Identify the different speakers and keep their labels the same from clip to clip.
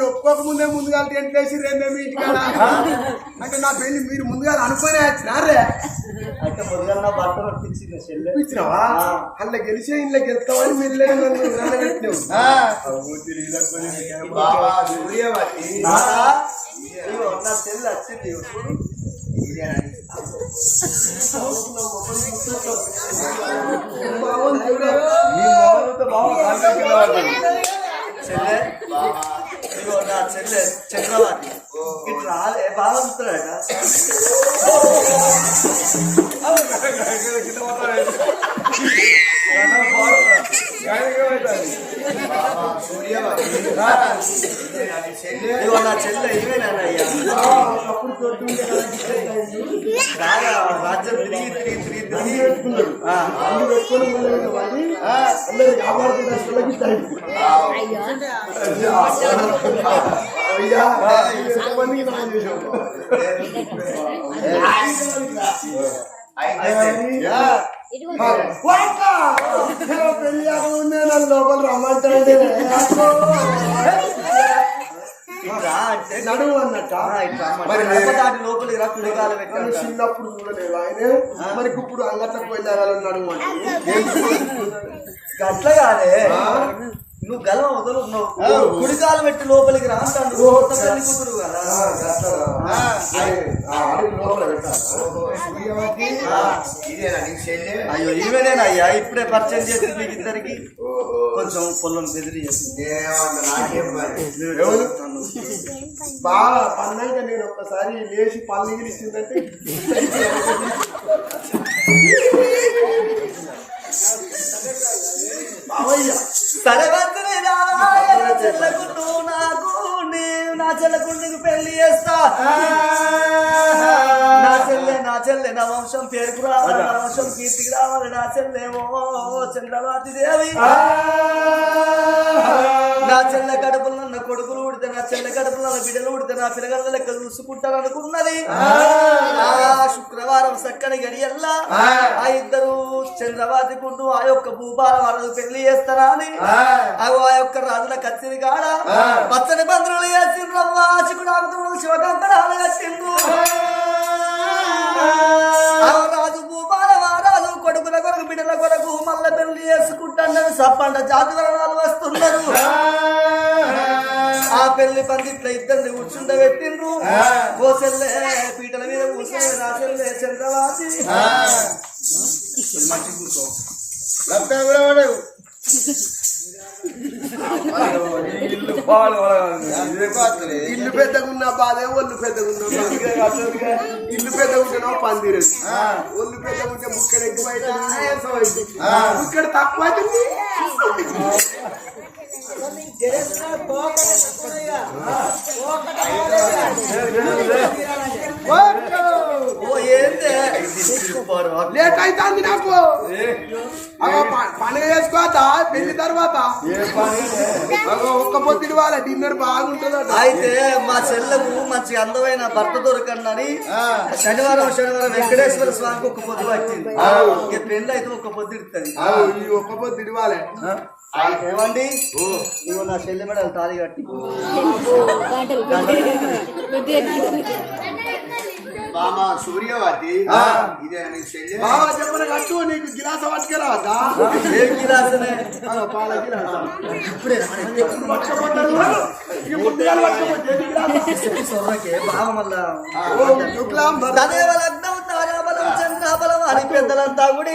Speaker 1: నన్ను ఒప్పుకోక ముందే ముందుగా టెంట్ వేసి రేందే మీ ఇంటికాడ? అంటే నా పెళ్ళి మీరు ముందుగా అనుకునే వచ్చినారే
Speaker 2: అయితే పొద్దుగా నా భర్త రప్పించింది చెల్లె.
Speaker 1: ఇచ్చినావా గెలిచే ఇంట్లో గెలుస్తామని మీరు లేదు నన్ను
Speaker 2: వచ్చింది
Speaker 1: బాగుంది
Speaker 3: కాంటాక్ట్ పడుతుంది.
Speaker 2: చెల్లె. ఇదిగో నా చెల్లె చక్రవర్తి. ఇట్లా బాగా
Speaker 3: సూర్యవతి నా చెల్లె
Speaker 2: రాజ్యం తిరిగి తిరిగి తిరిగి తిరిగి
Speaker 1: పెట్టుకున్నాడు అన్ని దశలకి అయ్యా. ఎంతమందికి పెళ్ళి కాకముందే నన్ను లోపల నడువు అన్నట్ట.
Speaker 2: దాటి లోపలికి రా
Speaker 1: చిన్నప్పుడు చూడలేదు ఆయన? మరి ఇప్పుడు అంగట్లకు పోయినారు నడువు అంటే?
Speaker 2: అట్లా కాదే? నువ్వు గలం వదలు నువ్వు కుడికాలు పెట్టి లోపలికి రా అంటాడు కొత్త పెళ్ళి కూతురు కదా.
Speaker 1: లోపల పెట్టాలి?
Speaker 3: సూర్యవతి ఇదేనా నీ చెల్లె?
Speaker 2: అయ్యో ఈమెనేనయ్యా ఇప్పుడే పరిచయం చేసి మీకు ఇద్దరికి. కొంచెం పొలం బెదిరి
Speaker 1: ఎవరు? బాగా పన్నాక నేను ఒక్కసారి లేచి పళ్ళు ఇచ్చిందంటే బావయ్య
Speaker 2: సరే మంత్రి రావాయ చెల్లకుండు నాకు నేను నా చెల్లకుండుకు పెళ్ళి చేస్తా. నా చెల్లె నా చెల్లె నా వంశం పేరుకు రావాలి నా వంశం కీర్తికి రావాలి నా చెల్లెమో చంద్రవాతి దేవి. నా చెల్లె కడుపులో ఉడితే నా బిడ్డలు ఉడితే నా పిల్లగల లెక్క చూసుకుంటాను అనుకున్నది. ఆ. శుక్రవారం చక్కని గడియల్లా ఆ. ఇద్దరు చంద్రవాతి కుంటూ ఆ యొక్క భూపాల వరదు పెళ్ళి చేస్తారా అని. ఆ. యొక్క రాజుల కత్తిరి కాడ పచ్చని బంధువులు చేసిండ్రమ్మా శివుడు శివకంకరాలు రాజు భూపాల వారాలు కొడుకుల కొరకు బిడ్డల కొరకు మల్ల పెళ్ళి చేసుకుంటానని సప్పండ జాతి వరణాలు వస్తున్నారు. ఆ పెళ్ళి పందిట్ల ఇద్దరిని కూర్చుండబెట్టిండ్రు. కోసెల్లే పీటల మీద కూర్చొని నా చెల్లె చంద్రవాసి
Speaker 3: ఇల్లు పాలు ఇదే
Speaker 1: ఇల్లు పెద్దగున్న బాధే ఒళ్ళు పెద్దగున్న ఇల్లు పెద్దగుంటేనో పందిరు. ఒళ్ళు పెద్దగుంటే ముక్కడ ఎక్కువ అవుతుంది ముక్కడ తక్కువ
Speaker 2: ఓ
Speaker 1: లేట్ అవుతుంది నాకు పండుగ చేసుకోవద్దా పెళ్ళి తర్వాత ఒక్క పొద్దుడు వాళ్ళ డిన్నర్ బాగుంటుందట
Speaker 2: అయితే మా చెల్లెకు మంచి అందమైన భర్త దొరకండి శనివారం శనివారం వెంకటేశ్వర స్వామికి ఒక పొద్దు పట్టింది. ఇక పెళ్ళి అయితే ఒక పొద్దు
Speaker 1: ఈ ఒక్క పొద్దుడు వాళ్ళే
Speaker 2: ఏమండి? నువ్వు నా చెల్లె మెడలు తాళి కట్టి.
Speaker 3: బామ సూర్యవతి. ఇదే నీ చెల్లె.
Speaker 1: బావా చెప్పన కట్టు నీకు గిలాస పట్టుకురావద్దా
Speaker 2: ఏ గిలాసనే?
Speaker 1: అగో పాల గిలాస. పట్టుకోపోతారు ఇక ముందుగాలు పట్టుకోపోతే ఏది గిలాస?
Speaker 2: సొర్రకే బావ మళ్ళా.
Speaker 1: ఓం శుక్లాంబర
Speaker 2: తదేవ లగ్నం తారాబలం చంద్రాబలం అని పెద్దలంతా గుడి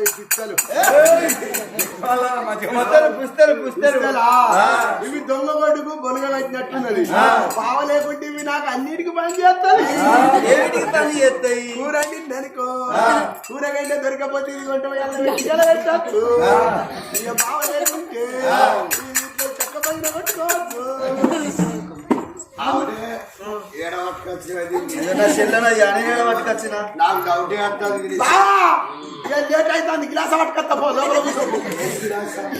Speaker 3: అవి పుస్తలే
Speaker 1: పుస్తలా. ఇవి దొంగ కొడుకు బొనగ పెట్టినట్టున్నది బావ లేకుంటే ఇవి నాకు అన్నిటికీ పని
Speaker 2: ఏమిటికి పని చేస్తాయి?
Speaker 1: కూర అనుకో కూరగడ్డ దొరకపోతే ఇది కొంట పెట్టచ్చు? ఇక బావ లేకుంటే ఈ చెక్క పైన కొట్టుకోవచ్చు
Speaker 3: ఆవిడే ఏడవట్టుకొచ్చినది
Speaker 2: నా చెల్లెన యానే పట్టుకొచ్చిన?
Speaker 3: నాకు డౌట్ వస్తుంది.
Speaker 1: లేట్ అవుతుంది గిలాస పట్టుకొస్తా పో లోపల కూర్చో.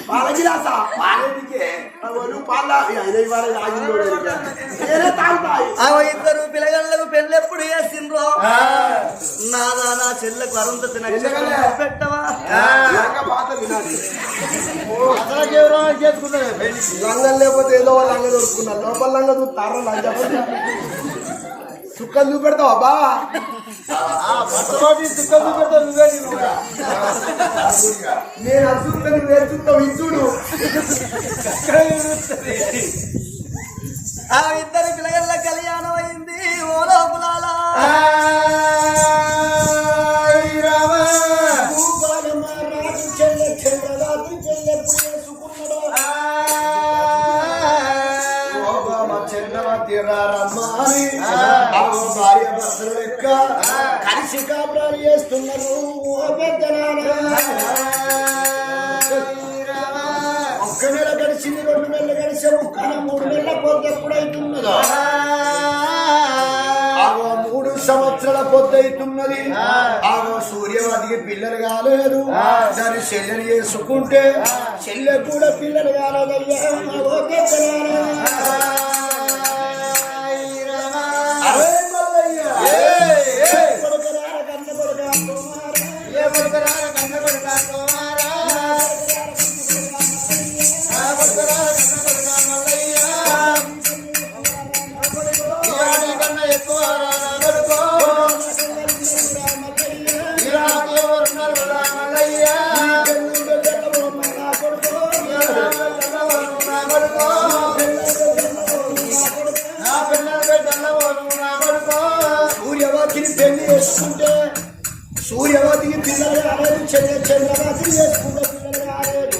Speaker 1: పాల గిలాస?
Speaker 3: పాలేదికే
Speaker 1: నువ్వు పాల ఇదే ఇవాళ ఆగింది కూడా ఇక. నేనే తాగుతాయి
Speaker 2: ఆ ఇద్దరు పిల్లగాళ్ళకు పెళ్ళి ఎప్పుడు చేసిండ్రో నాదా నా చెల్లెకు అరుంధతి? పెట్టవా?
Speaker 1: లంగ పాత వినాలి
Speaker 3: చేసుకున్నాను
Speaker 1: లంగం లేకపోతే ఏదో వాళ్ళు లంగ దొరుకుతున్నారు లోపల లంగ చూస్తారా? లంగ. చుక్కలు చూపెడతావా బా? నేను అది చూస్తే నువ్వు వేరు చూస్తావు ఇది చూడు
Speaker 2: ఆ ఇద్దరు
Speaker 3: అవుతున్నది ఆగో సూర్యవతికి పిల్లలు కాలేదు దాన్ని చెల్లెలు చేసుకుంటే చెల్లె కూడా పిల్లలు కాలేదయ్యా ఆగో పెళ్ళి చేసుకుంటే సూర్యవతికి పిల్లలు కాలేదు చంద్ర చంద్రవతిని చేసుకుంటే పిల్లలు కాలేదు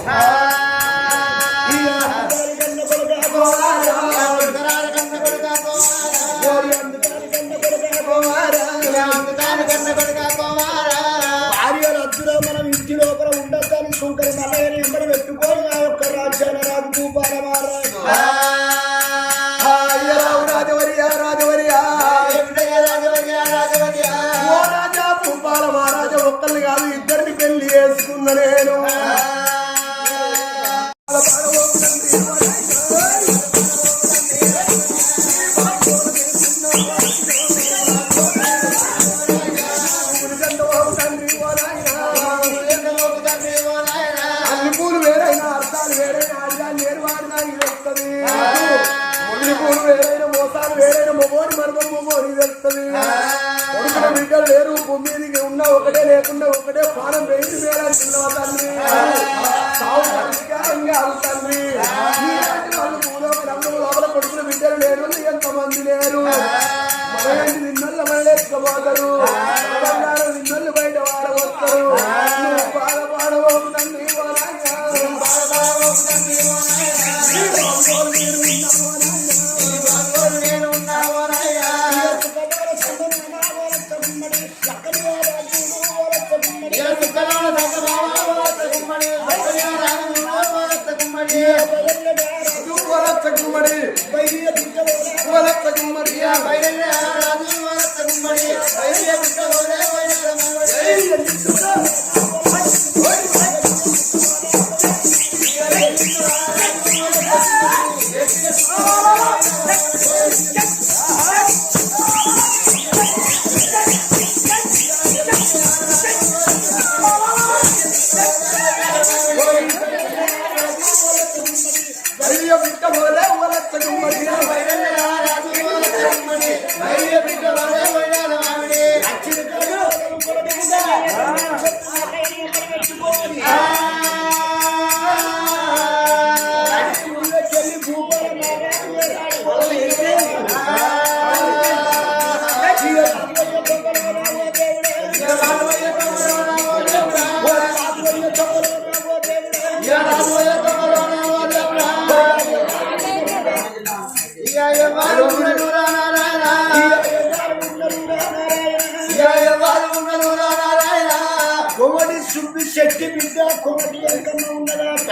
Speaker 3: Yeah. శక్తి బిడ్డ ఎంత వెనకమ్మ ఉన్నదాట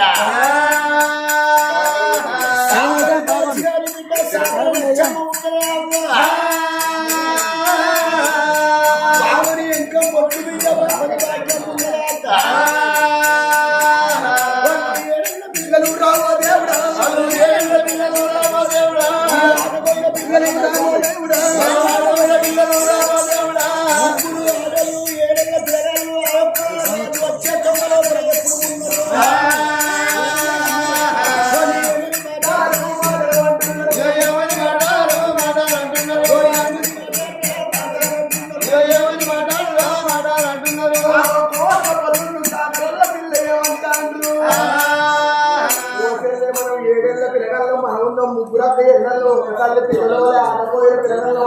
Speaker 1: ఎన్నల్లో ఒకళ్ళు పిల్లలు ఆడపోయే పిల్లలు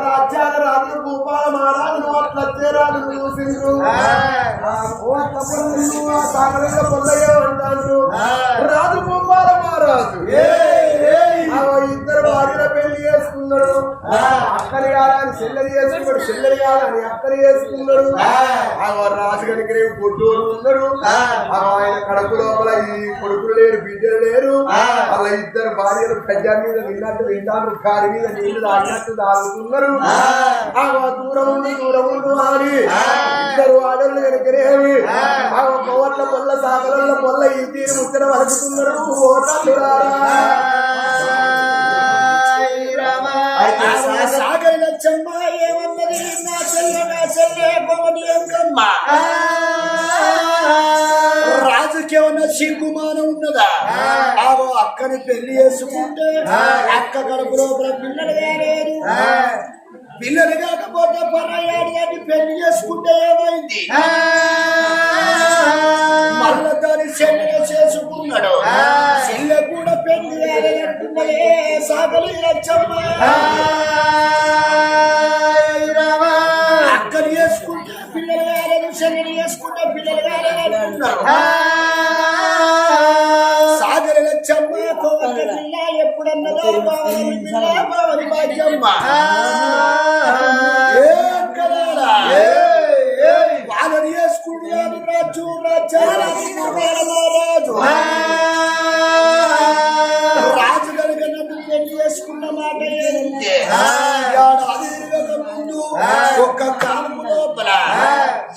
Speaker 1: రాజ్యాల రాజు భూపాల మహారాజు రాజు చూసిండ్రు పొల్లయ్యే అంటారు రాజు భూపాల మహారాజు. పెళ్ళి చేసుకున్నాడు. అక్కని కాదని చెల్లెలు చేసుకున్నాడు చెల్లెలు కాదని అక్కని చేసుకున్నాడు. ఆ. రాజు కనుక పొట్టూరు ఉన్నాడు ఆయన కడుపు లోపల ఈ కొడుకులు లేరు బిడ్డలు లేరు. వాళ్ళ ఇద్దరు భార్యలు పెద్ద మీద నిన్నట్టు తింటారు కారి మీద నీళ్ళు తాగినట్టు తాగుతున్నారు. ఆ. దూరం ఉండి దూరం ఉండు అని ఇద్దరు ఆడలు కనుకనేవి ఆ. పొల్ల సాగరంలో పొల్ల ఈ తీరు ముచ్చట వలుకుతున్నారు
Speaker 3: అయితే సాగర లచ్చమ్మ ఏమన్నది నా చెల్లె నా చెల్లె కొమటి వెనకమ్మ రాజుకేమన్నా సిగ్గుమానం ఉన్నదా ఆగో అక్కని పెళ్ళి చేసుకుంటే అక్క కడుపు పిల్లలు కాలేదు పిల్లలు కాకపోతే పరాయాడు కానీ పెళ్ళి చేసుకుంటే ఏమైంది మళ్ళా దాని చెల్లె చేసుకున్నాడు చెల్లె కూడా పెళ్ళి కాలేదంటున్నదే సాగలి లచ్చమ్మ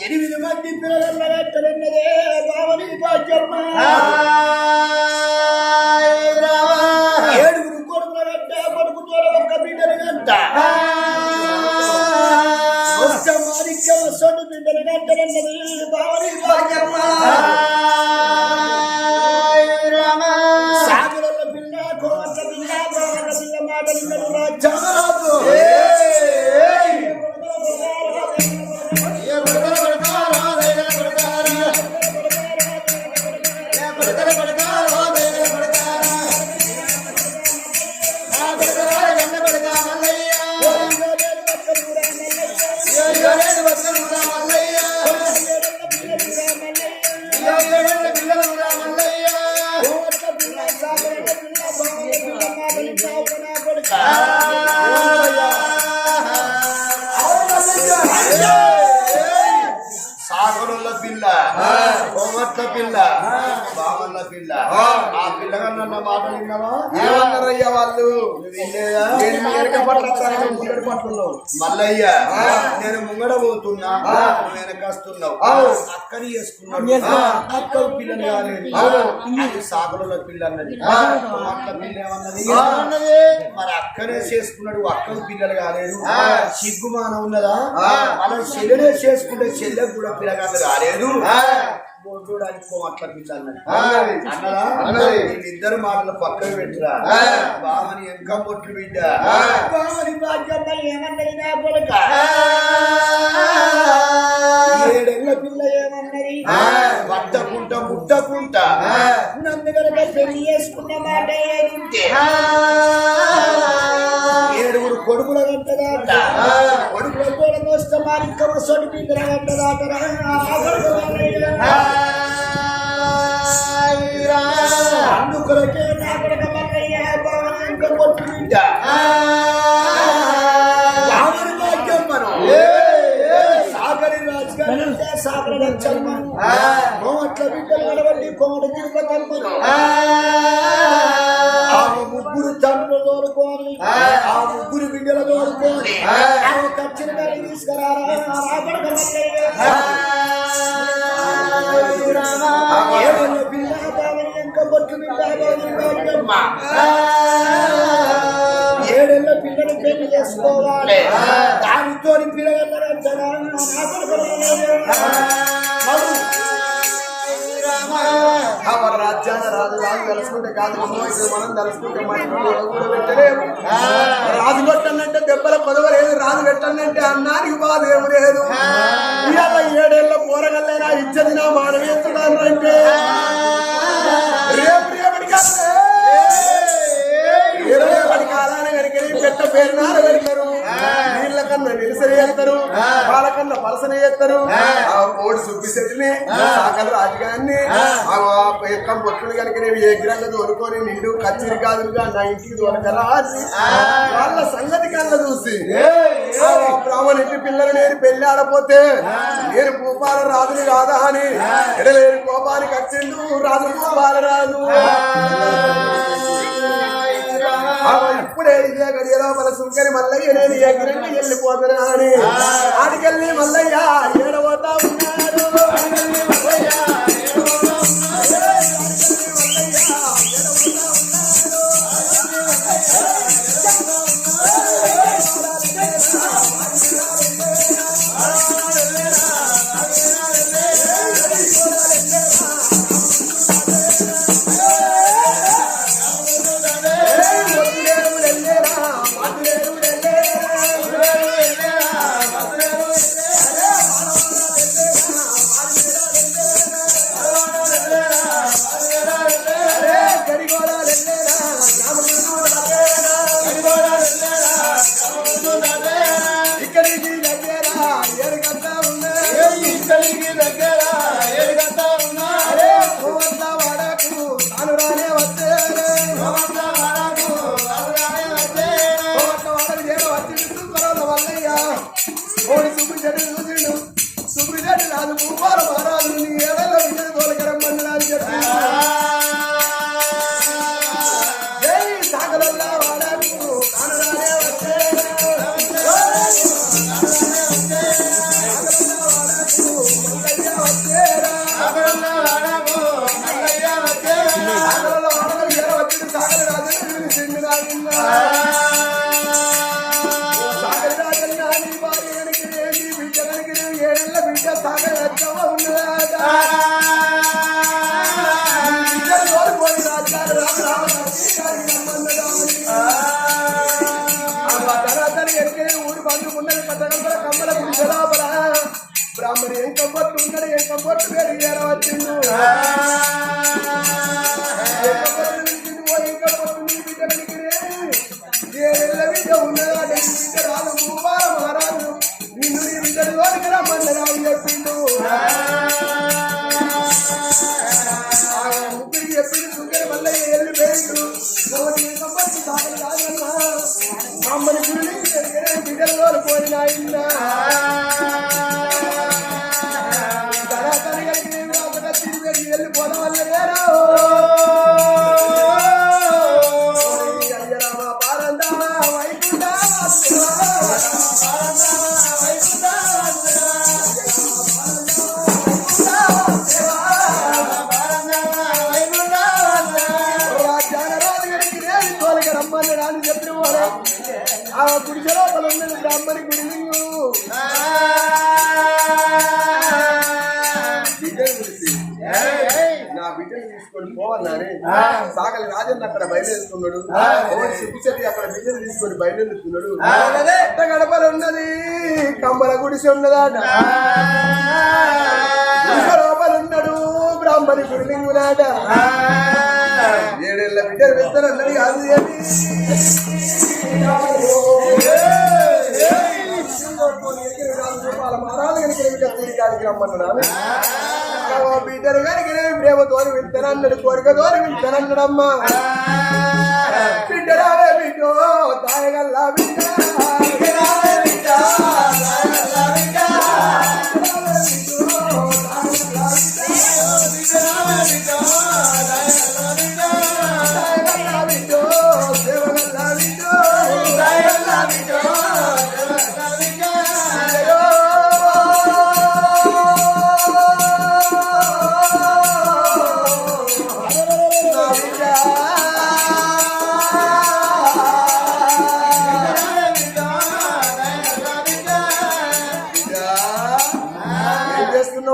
Speaker 3: ఎనిమిది మంది పిల్లల పెట్టనున్నదే బావని భాగ్యమ్మ. సాగరుల పిల్ల కోమట కొమట్ల పిల్ల బామల్ల పిల్ల ఆ పిల్లగాన్న మాట విన్నావా
Speaker 1: ఏమన్నారయ్యా వాళ్ళు? నేను మీ వెనక పట్ల వస్తాను, ముందర పట్టున్నావు.
Speaker 3: మల్లయ్య నేను ముంగడ పోతున్నా. నువ్వు వెనకస్తున్నావు అక్కని చేసుకున్నాడు. అక్క పిల్లని కాలేదు. సాగుల పిల్ల అన్నది మరి అక్కనే చేసుకున్నాడు. అక్క పిల్లలు కాలేదు. సిగ్గుమాన ఉన్నదా? మనం చెల్లెనే చేసుకుంటే చెల్లెకు కూడా పిల్లగాళ్ళు కాలేదు. చూడడానికి అట్లా వీళ్ళిద్దరు మాటలు పక్కన పెట్టరా. బామని ఎంక పొట్లు బిడ్డ. బామని భాగ్యమ్మ ఏమన్నది నా కొడుక? ఏడెళ్ళ పిల్ల ఏమన్నది? పట్టకుంట ముట్టకుంట నన్ను కనుక పెళ్ళి చేసుకున్న మాట ఏదుంటే ఏడుగురు కొడుకుల గంటదాట కొడుకుల కూడా మోస్తే మారికమ్మ సొడి పిల్లల గంటదాటరా అందుకొరకే నా కొడుక మల్లయ్య బావన ఇంకా పొట్టు బిడ్డ సాగరి కోమట్ల బిడ్డలు నడవండి కోమట తిరుపతమ్మను ఖర్చున గారి తీసుకురారా పిల్ల బొట్టు ఏడేళ్ళ పిల్లలు పెళ్ళి చేసుకోవాలి దానితో పిల్లగలరా
Speaker 1: రాజు రాజు తలుసుకుంటే కాదు మనం తలుసుకుంటే పెట్టలేము రాజు కొట్టనంటే దెబ్బల కొదవ లేదు రాజు పెట్టనంటే అన్నానికి బాధ ఏమి లేదు ఇవాళ ఏడేళ్ళ పోరగల్లైనా ఇచ్చది నా మానవీయతున్నానంటే రేపు రేపటి కాదు రేపటి కాలాన కనుక పెట్ట పేరు నార పెడతారు నీళ్ళ కన్నా నిరసన చేస్తారు. వాళ్ళ కన్నా పలసన చేస్తారు. ఆ. కోడి సుబ్బి చెట్టుని సాకల రాజుగారిని ఆ. యొక్క పొట్టులు కనుక నేను ఎగ్రంగా తోలుకొని నిండు కచ్చిరి కాదులుగా నా ఇంటికి అని వాళ్ళ సంగతి కన్నా చూసి బ్రాహ్మణ ఇంటి పిల్లలు నేను పెళ్ళి ఆడపోతే నేను భూపాల రాజుని కాదా అని ఎడలేని కోపానికి వచ్చిండు రాజు భూపాల రాజు. ఇప్పుడే ఇదే గడియలో మన సుంకరి మల్లయ్య నేను ఎగిరంగా వెళ్ళిపోతున్నా అని మల్లయ్య ఏడవతా ఉన్నాడు. మల్లయ్య. Bye. ఆ గుడి లోపలున్నది బ్రాహ్మణి గుడి నా బిడ్డను తీసుకొని పోవన్నానే సాగలి రాజన్న అక్కడ బయలుదేరుతున్నాడు. సిగ్గుచెట్టి అక్కడ బిడ్డను తీసుకొని బయలుదేరుతున్నాడు. గడపలు ఉన్నది. కంబల గుడిసి ఉన్నదాట. ఉన్నాడు బ్రాహ్మణి గుడిలింగులాట ఏడేళ్ళ బిడ్డలు వెళ్తారన్నది కాదు ఏమి? మహారాజు ప్రేమతోని వింటానన్నాడు కోరికతోని వింటానన్నాడమ్మా బిడ్డరావే బిడ్డో తాయగల్లా బిడ్డ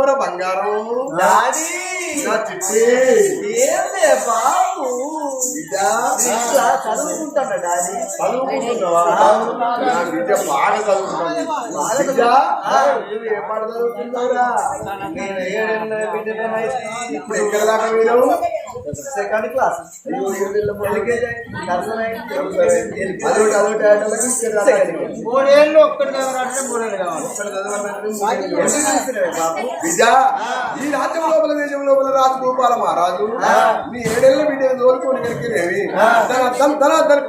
Speaker 1: చేస్తున్నావురా బంగారం
Speaker 2: డాడీ
Speaker 1: నా చిట్టి.
Speaker 2: ఏందే బాబు?
Speaker 1: బిడ్డ
Speaker 2: ఇట్లా చదువుకుంటాను డాడీ
Speaker 1: చదువుకుంటున్నావా? నా బిడ్డ బాగా చదువుకుంటుంది. బిడ్డ? నువ్వు ఏ పాట చదువుతున్నావురా?
Speaker 2: నేను ఏడేళ్ళ బిడ్డనైతే
Speaker 1: ఇప్పుడు ఎక్కడ దాకా మీరు
Speaker 2: సెకండ్ క్లాస్.
Speaker 3: మూడేళ్ళు
Speaker 1: ఈ రాజ్యం లోపల దేశం లోపల రాజు గోపాల మహారాజు నీ ఏడేళ్ళ బిడ్డ తోలుకొని కలిగి తన తన తన